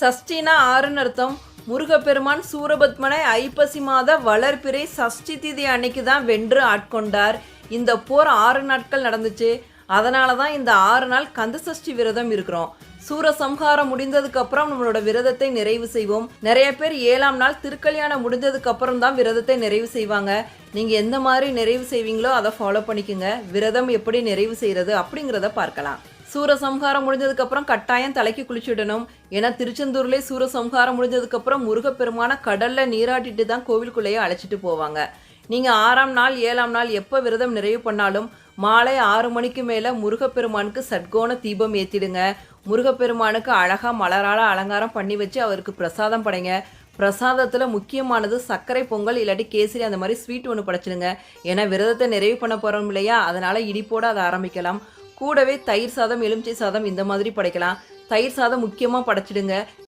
சஷ்டினா ஆறுன்னு அர்த்தம். முருகப்பெருமான் சூரபத்மனை ஐப்பசி மாத வளர்பிறை சஷ்டி திதி அன்னைக்கு தான் வென்று ஆட்கொண்டார். இந்த போர் ஆறு நாட்கள் நடந்துச்சு. அதனால தான் இந்த ஆறு நாள் கந்த சஷ்டி விரதம் இருக்கிறோம். சூரசம்ஹாரம் முடிந்ததுக்கு அப்புறம் நம்மளோட விரதத்தை நிறைவு செய்வோம். நிறைய பேர் ஏழாம் நாள் திருக்கல்யாணம் முடிஞ்சதுக்கு அப்புறம் தான் விரதத்தை நிறைவு செய்வாங்க. நீங்க எந்த மாதிரி நிறைவு செய்வீங்களோ அதை ஃபாலோ பண்ணிக்கோங்க. விரதம் எப்படி நிறைவு செய்யறது அப்படிங்கிறத பார்க்கலாம். சூரசம்ஹாரம் முடிஞ்சதுக்கு அப்புறம் கட்டாயம் தலைக்கு குளிச்சுடணும். ஏன்னா திருச்செந்தூர்லேயே சூரசம்ஹாரம் முடிஞ்சதுக்கு அப்புறம் முருகப்பெருமான கடல்ல நீராட்டிட்டு தான் கோவிலுக்குள்ளேயே அழைச்சிட்டு போவாங்க. நீங்க ஆறாம் நாள் ஏழாம் நாள் எப்போ விரதம் நிறைவு பண்ணாலும் மாலை ஆறு மணிக்கு மேல முருகப்பெருமானுக்கு சட்கோண தீபம் ஏத்திடுங்க. முருகப்பெருமானுக்கு அழகா மலரால அலங்காரம் பண்ணி வச்சு அவருக்கு பிரசாதம் படைங்க. பிரசாதத்தில் முக்கியமானது சர்க்கரை பொங்கல் இல்லாட்டி கேசரி அந்த மாதிரி ஸ்வீட் ஒன்று படைச்சிடுங்க. ஏன்னா விரதத்தை நிறைவு பண்ண போகிறோம் இல்லையா? அதனால் இடிப்போட அதை ஆரம்பிக்கலாம். கூடவே தயிர் சாதம் எலுமிச்சை சாதம் இந்த மாதிரி படைக்கலாம். தயிர் சாதம் முக்கியமாக படைச்சிடுங்க.